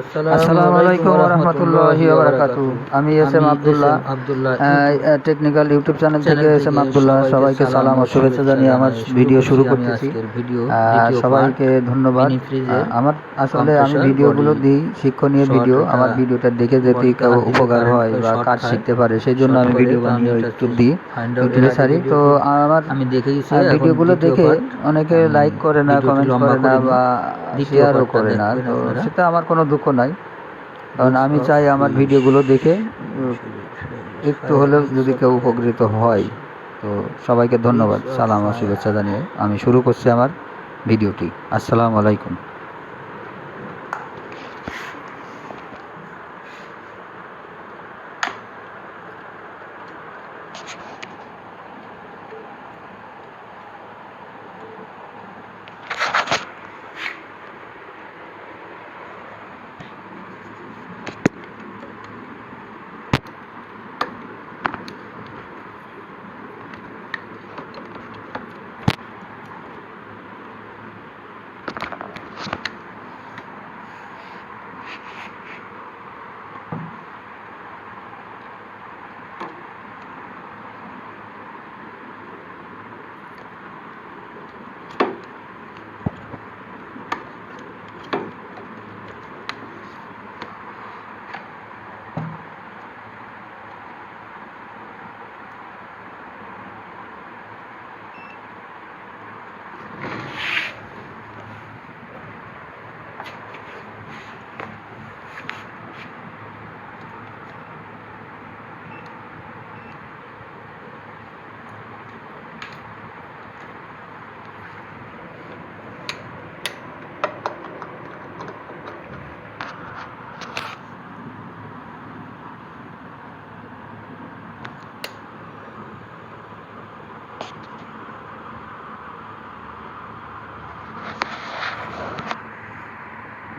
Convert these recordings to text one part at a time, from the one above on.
আসসালামু আলাইকুম রহমতুল্লাহি বারাকাতু আমি S M Abdullah. Abdullah technical YouTube channel থেকে এস এম আবদুল্লাহ সবাইকে সালাম ও শুভেচ্ছা জানিয়ে আমার ভিডিও শুরু করতেছি। সবাইকে ধন্যবাদ। আমার আসলে আমি ভিডিওগুলো দিই শিক্ষণীয় ভিডিও আমার ভিডিওটা দেখে যদি কেউ উপকার হয় বা কাজ শিখতে পারে সেই জন্য আমি ভিডিও বানিয়ে ইউটিউব দিই। ইউটিউবে ছাড়ি তো আমার আমি ভিডিওগুলো দেখে অনেকে লাইক করে না কমেন্ট করে না বা শেয়ারও করে না। তো সেটা আমার কোনো দুঃখ নাই। কারণ আমি চাই আমার। ভিডিওগুলো দেখে একটু হলেও যদি কেউ উপকৃত হয় তো সবাইকে ধন্যবাদ। সালাম ও শুভেচ্ছা জানিয়ে আমি শুরু করছি আমার ভিডিওটি। আসসালামু আলাইকুম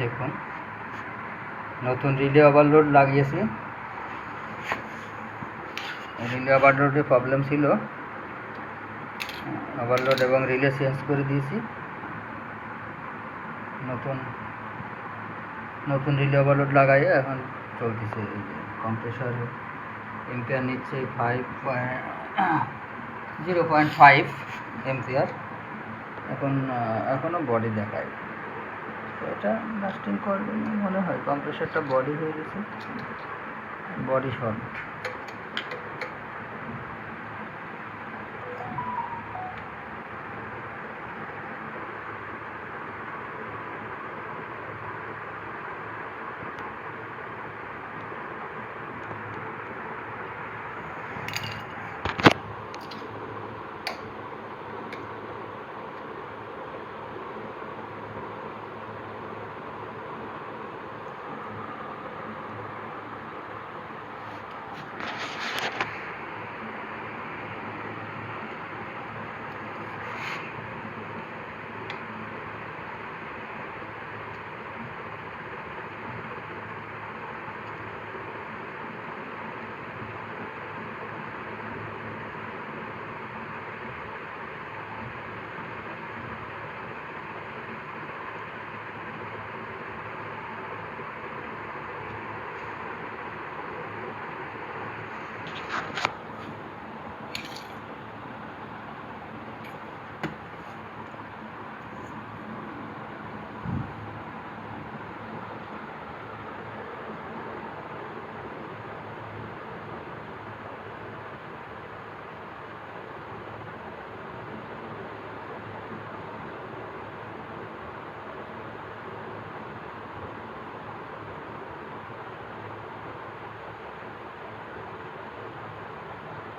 দেখুন নতুন রিলে ওভারলোড লাগিয়েছি। রিলে ওভারলোডে প্রবলেম ছিল। ওভারলোড এবং রিলে চেঞ্জ করে দিয়েছি। নতুন নতুন রিলে ওভারলোড লাগাইয়ে এখন চলতেছে এই কম্প্রেসর এম্পিয়ার নিচ্ছে five point zero point five ampere এখন এখনও বডি দেখায়। এটা লাস্টিং করবে মনে হয়। কম্প্রেসারটা বডি হয়ে গেছে। বডি শর্ট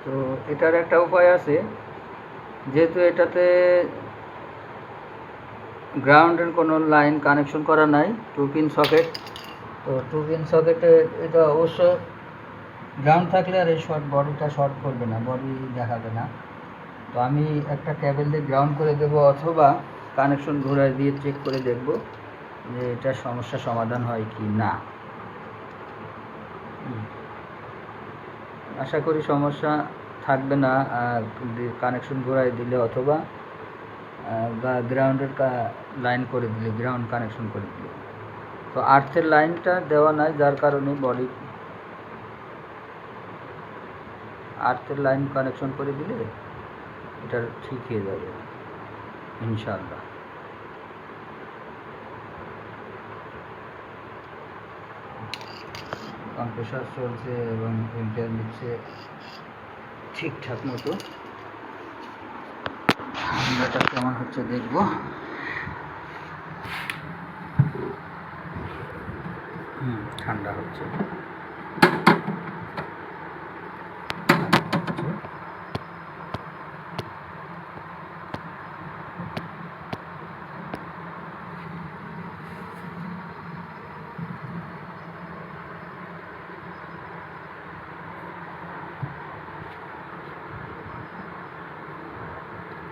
তো এটার একটা উপায় আছে। যেহেতু এটাতে গ্রাউন্ডের কোনো লাইন কানেকশন করা নাই টু পিন সকেট তো টু পিন সকেটে এটা অবশ্য গ্রাউন্ড থাকলে আর এই শর্ট বডিটা শর্ট করবে না বডি দেখাবে না। তো আমি একটা ক্যাবেল দিয়ে গ্রাউন্ড করে দেবো অথবা কানেকশন ঘোরায় দিয়ে চেক করে দেখব যে এটা সমস্যা সমাধান হয় কি না। আশা করি সমস্যা থাকবে না কানেকশন ঘোরায় দিলে অথবা বা গ্রাউন্ডের লাইন করে দিলে গ্রাউন্ড কানেকশন করে দিলে। তো আর্থের লাইনটা দেওয়া নাই, যার কারণে বডি আর্থের লাইন কানেকশন করে দিলে, এটা ঠিক হয়ে যাবে, ইনশাআল্লাহ। কম্প্রেসার চলছে এবং প্রিন্টার নিচ্ছে ঠিকঠাক মতো। ঠান্ডাটা কেমন হচ্ছে দেখব। হুম ঠান্ডা হচ্ছে।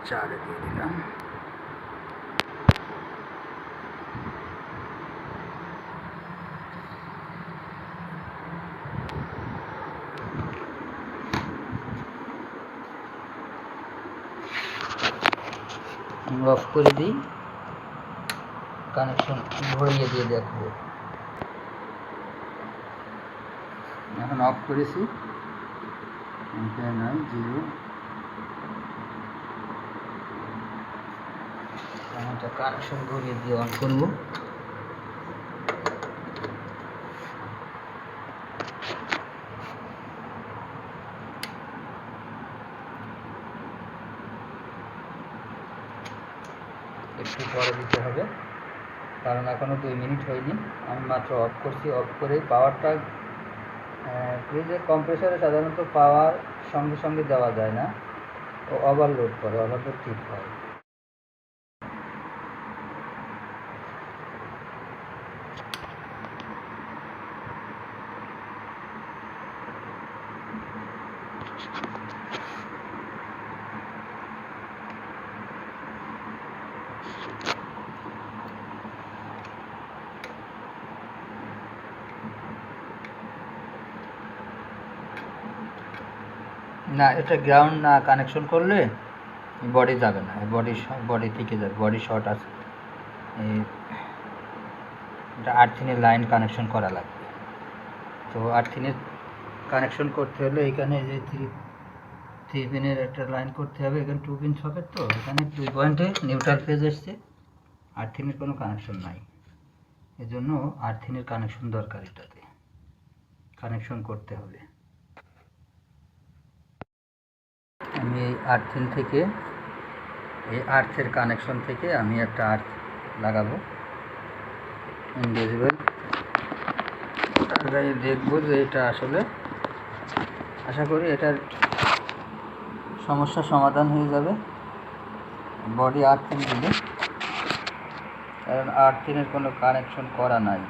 চারে দিয়ে দিলাম অফ করে দিই কানেকশন ভরিয়ে দিয়ে দেখব এখন অফ করেছি নয় জিরো এটা কানেকশন ভরিয়ে দিয়ে অন করব। একটু পরে দিতে হবে, কারণ এখনও দুই মিনিট হয়নি। আমি মাত্র অফ করছি অফ করে পাওয়ারটা ফ্রিজের কম্প্রেসারে সাধারণত পাওয়ার সঙ্গে সঙ্গে দেওয়া যায় না। ও ওভারলোড করে ওভারলোড ঠিক হয়। না এটা গ্রাউন্ড না কানেকশন করলে বডি যাবে না বডি বডি থেকে যাবে বডি শর্ট আছে। এটা আর্থিনের লাইন কানেকশন করা লাগবে। তো আর্থিনের কানেকশন করতে হলে এখানে যে থ্রি থ্রি পিনের একটা লাইন করতে হবে, এখানে টু পিন সকেট তো, এখানে দুই পয়েন্টে নিউট্রাল ফেজ এসছে, আর্থিনের কোনো কানেকশন নাই। এজন্য আর্থিনের কানেকশন দরকার এটাতে। কানেকশন করতে হবে। আমি এই আর্থিন থেকে, এই আর্থের কানেকশন থেকে আমি একটা আর্থ লাগাবো। ইনভিজিবল তারপরে দেখব যে এটা আসলে, আশা করি এটার সমস্যা সমাধান হয়ে যাবে বডি আর্থিন দিলে কারণ আর্থিনের কোনো কানেকশন করা নাই।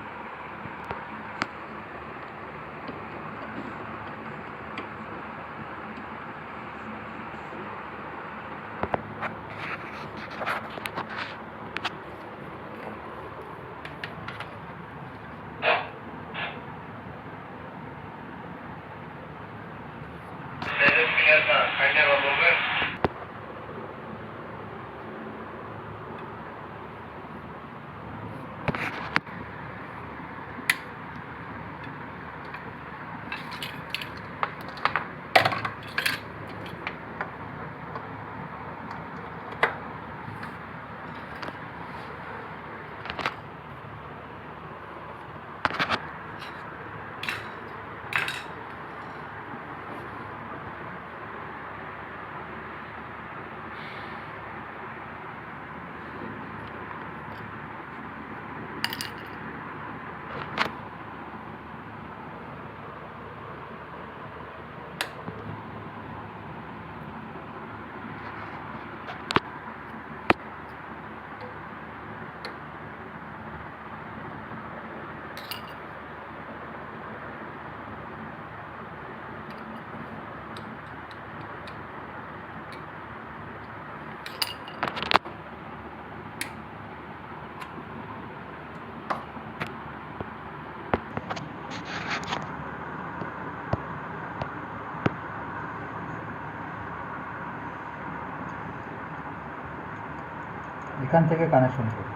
এখান থেকে কানেকশন করি।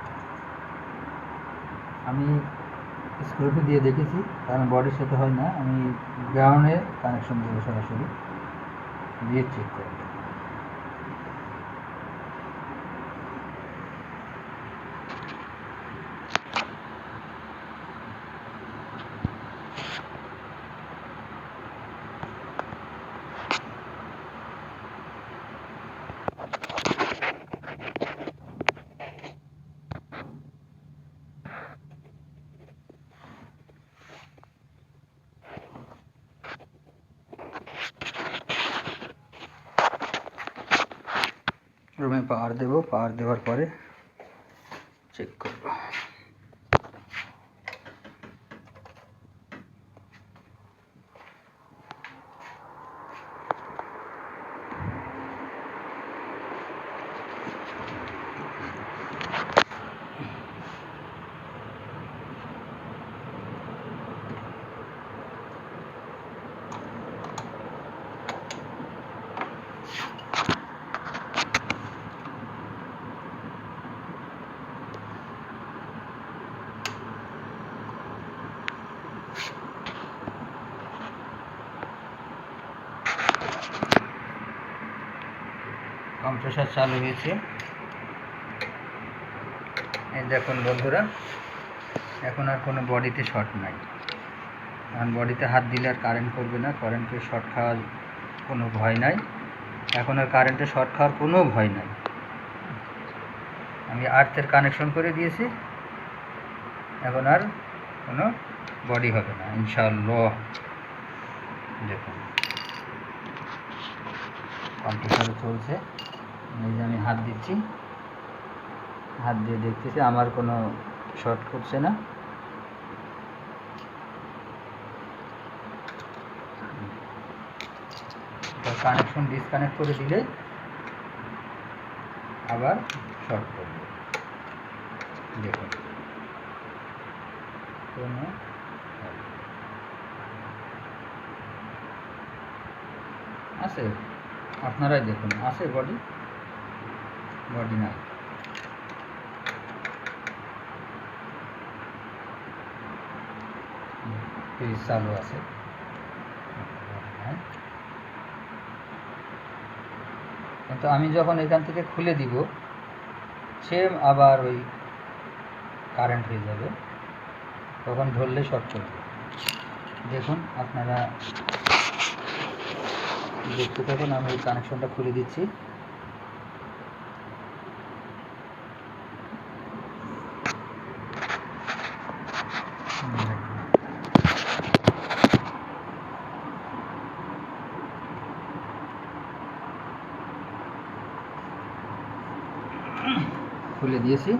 আমি স্ক্রুপি দিয়ে দেখেছি, কারণ বডির সাথে হয় না, আমি গ্রাউন্ডে কানেকশন দেবো সরাসরি, দিয়ে চেক করব। রুমে পাওয়ার দেবো পাওয়ার দেওয়ার পরে চেক করব কম্প্রেসার চালু হয়েছে। দেখুন বন্ধুরা, এখন আর কোনো বডিতে শর্ট নাই। কারণ বডিতে হাত দিলে আর কারেন্ট করবে না কারেন্টে শর্ট খাওয়ার কোনো ভয় নাই। এখন আর কারেন্টে শর্ট খাওয়ার কোনো ভয় নাই। আমি আর্থের কানেকশন করে দিয়েছি। এখন আর কোনো বডি হবে না, ইনশাআল্লাহ। দেখুন, কম্পিউটারে চলছে। এই যে আমি হাত দিচ্ছি। হাত দিয়ে দেখতেছি, আমার কোনো শর্ট করছে না। কানেকশন ডিসকানেক্ট করে দিলে আবার শর্ট করবে। দেখুন। আছে। আপনারাই দেখুন। আছে বডি বডি নাই ফ্রিজ চালু আছে। কিন্তু আমি যখন এখান থেকে খুলে দিব সেম আবার ওই কারেন্ট হয়ে যাবে। তখন ধরলে শর্ট করবে দেখুন, আপনারা দেখতে থাকুন, আমি এই কানেকশনটা খুলে দিচ্ছি। খুলে দিয়েছি।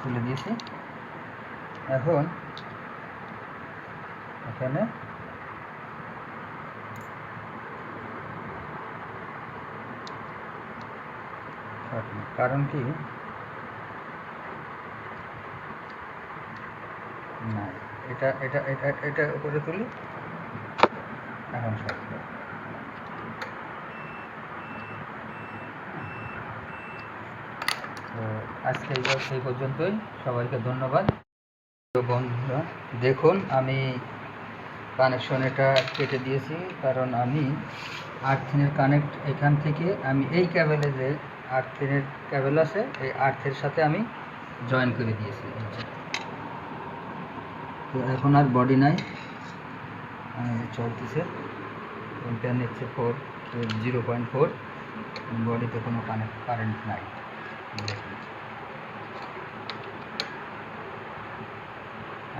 খুলে দিয়েছি। এখন এখানে। কারণ কি? না, এটা এটা এটা এটা উপরে তুলি। এখন শর্ট নেই। তো আজকে সেই পর্যন্তই। সবাইকে ধন্যবাদ। বন্ধুরা, দেখুন, আমি কানেকশন এটা কেটে দিয়েছি, কারণ আমি আর্থিনের কানেক্ট এখান থেকে, আমি এই ক্যাবেলে যে আর্থিনের ক্যাবেল আছে, এই আর্থের সাথে আমি জয়েন করে দিয়েছি। তো এখন আর বডি নাই। চলতেছে। কোনটা নিচ্ছে ফোর জিরো পয়েন্ট ফোর বডিতে কোনো কানেক্ট কারেন্ট নাই।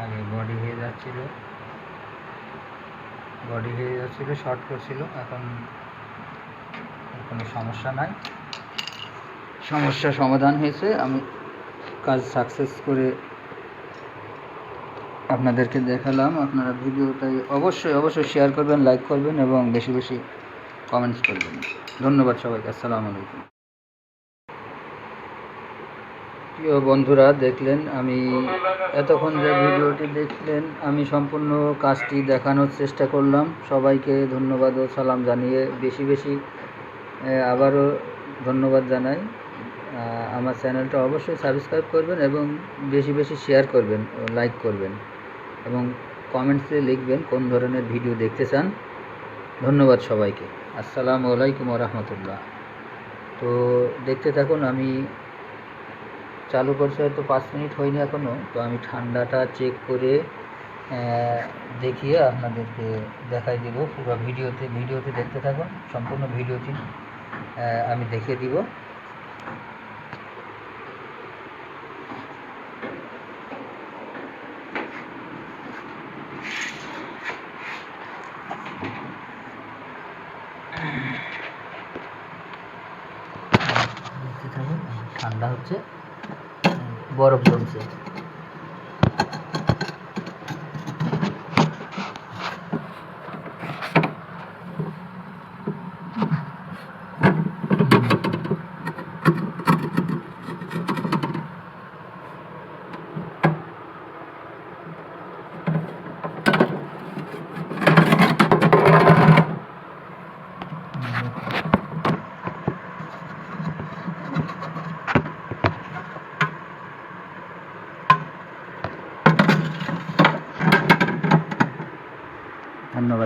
আগে বডি হয়ে যাচ্ছিল। বডি হয়ে যাচ্ছিল শর্ট করছিল। এখন কোনো সমস্যা নাই। সমস্যা সমাধান হয়েছে। আমি কাজ সাকসেস করে আপনাদেরকে দেখালাম। আপনারা ভিডিওটাই অবশ্যই অবশ্যই শেয়ার করবেন লাইক করবেন এবং বেশি বেশি কমেন্টস করবেন। ধন্যবাদ সবাইকে। আসসালামু আলাইকুম। প্রিয় বন্ধুরা, দেখলেন আমি এতক্ষণ যে ভিডিওটি দেখলেন, আমি সম্পূর্ণ কাজটি দেখানোর চেষ্টা করলাম। সবাইকে ধন্যবাদ ও সালাম জানিয়ে বেশি বেশি আবারও ধন্যবাদ জানাই। আমার চ্যানেলটা অবশ্যই সাবস্ক্রাইব করবেন এবং বেশি বেশি শেয়ার করবেন লাইক করবেন এবং কমেন্টসে লিখবেন কোন ধরনের ভিডিও দেখতে চান। ধন্যবাদ সবাইকে। আসসালামু আলাইকুম রহমতুল্লাহ। তো দেখতে থাকুন, আমি চালু করছে হয়তো পাঁচ মিনিট হয়নি এখনও তো আমি ঠান্ডাটা চেক করে দেখিয়ে আপনাদেরকে দেখাই দিব। পুরো ভিডিওতে ভিডিওতে দেখতে থাকুন, সম্পূর্ণ ভিডিওটি আমি দেখিয়ে দিব। ঠান্ডা হচ্ছে। বরফ জমছে ধন্যবাদ